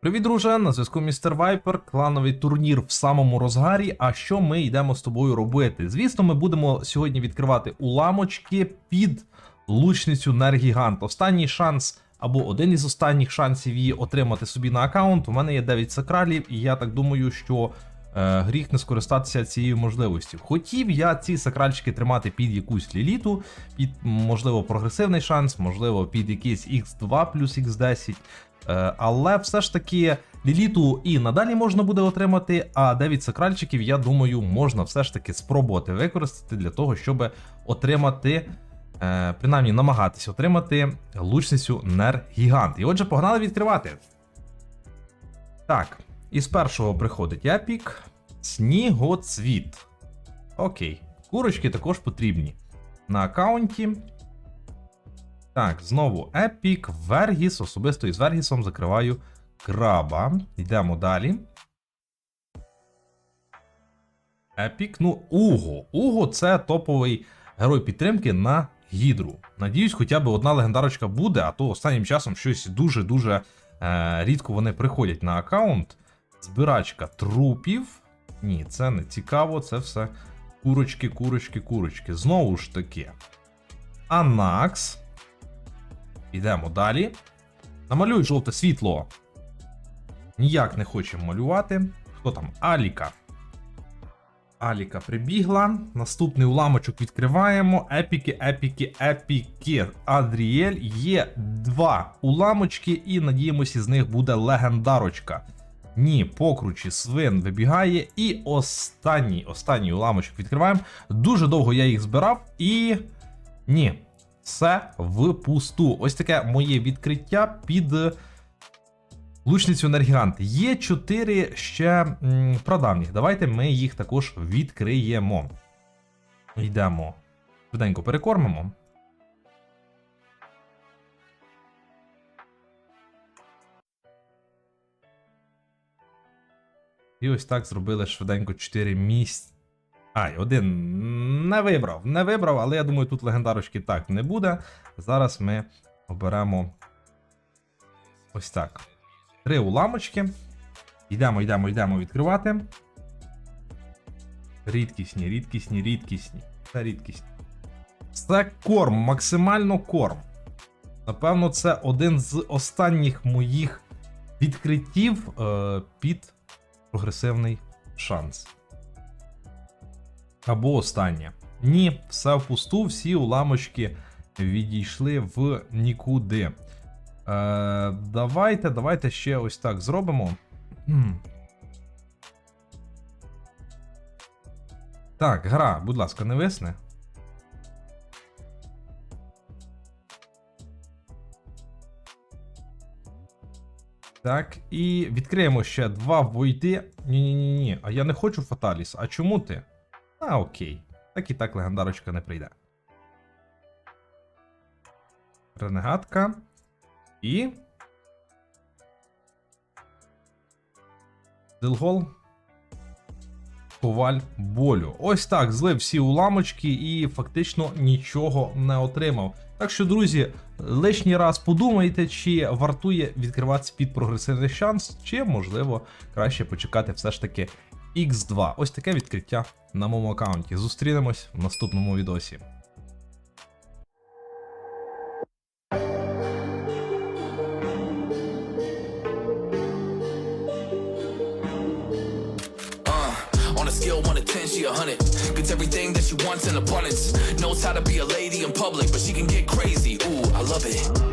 Привіт, друже! На зв'язку Містер Вайпер, клановий турнір в самому розгарі. А що ми йдемо з тобою робити? Звісно, ми будемо сьогодні відкривати уламочки під лучницю Нергігант. Останній шанс або один із останніх шансів її отримати собі на аккаунт. У мене є 9 сакралів, і я так думаю, що е, гріх не скористатися цією можливістю. Хотів я ці сакральчики тримати під якусь ліліту, під можливо прогресивний шанс, можливо, під якийсь X2 плюс X10. Е, Але все ж таки ліліту і надалі можна буде отримати, а 9 сакральчиків, я думаю, можна все ж таки спробувати використати для того, щоб отримати, е, принаймні намагатись отримати лучницю Нер Гігант. І отже, погнали відкривати. Так, із першого приходить епік. Снігоцвіт. Окей. Курочки також потрібні. На аккаунті. Так, знову Епік, Вергіс. Особисто із Вергісом закриваю краба. Йдемо далі. Епік. Ну, Уго. Уго це топовий герой підтримки на Гідру. Надіюсь, хоча б одна легендарочка буде, а то останнім часом щось дуже-дуже е, рідко вони приходять на аккаунт. Збирачка трупів. Ні, це не цікаво, це все курочки, курочки, курочки. Знову ж таки. Анакс. Йдемо далі. Намалюй жовте світло. Ніяк не хочемо малювати. Хто там? Аліка. Аліка прибігла. Наступний уламочок відкриваємо. Епіки, епіки, епіки. Адріель. Є два уламочки, і надіємося, з них буде легендарочка. Ні, покручі свин вибігає. І останній, останній уламочок відкриваємо. Дуже довго я їх збирав, і. Ні, все впусту. Ось таке моє відкриття під лучницю Енергігант. Є 4 ще м. Давайте ми їх також відкриємо. Йдемо. Швиденько перекормимо. І ось так зробили швиденько 4 місць. Ай, один не вибрав, не вибрав, але я думаю, тут легендарочки так не буде. Зараз ми оберемо ось так. Три уламочки. Йдемо, йдемо, йдемо відкривати. Рідкісні, рідкісні, рідкісні. Це рідкісні. Це корм, максимально корм. Напевно, це один з останніх моїх відкриттів е, під прогресивний шанс. Або останнє. Ні, все впусту, всі уламочки відійшли в нікуди. Е, давайте, давайте ще ось так зробимо. Так, гра, будь ласка, не висне. Так, і відкриємо ще два войти. Ні-ні-ні, ні. а я не хочу Фаталіс. А чому ти? А, окей. Так і так легендарочка не прийде. Ренегатка. І. Дилгол. Коваль болю. Ось так злив всі уламочки і фактично нічого не отримав. Так що, друзі, лишній раз подумайте, чи вартує відкриватися під прогресивний шанс, чи можливо краще почекати все ж таки X2. Ось таке відкриття на моєму аккаунті. Зустрінемось в наступному відосі. Uh, scale 1 to 10, she a 100. Gets everything that she wants in abundance. Knows how to be a lady in public, but she can get crazy. Ooh, I love it.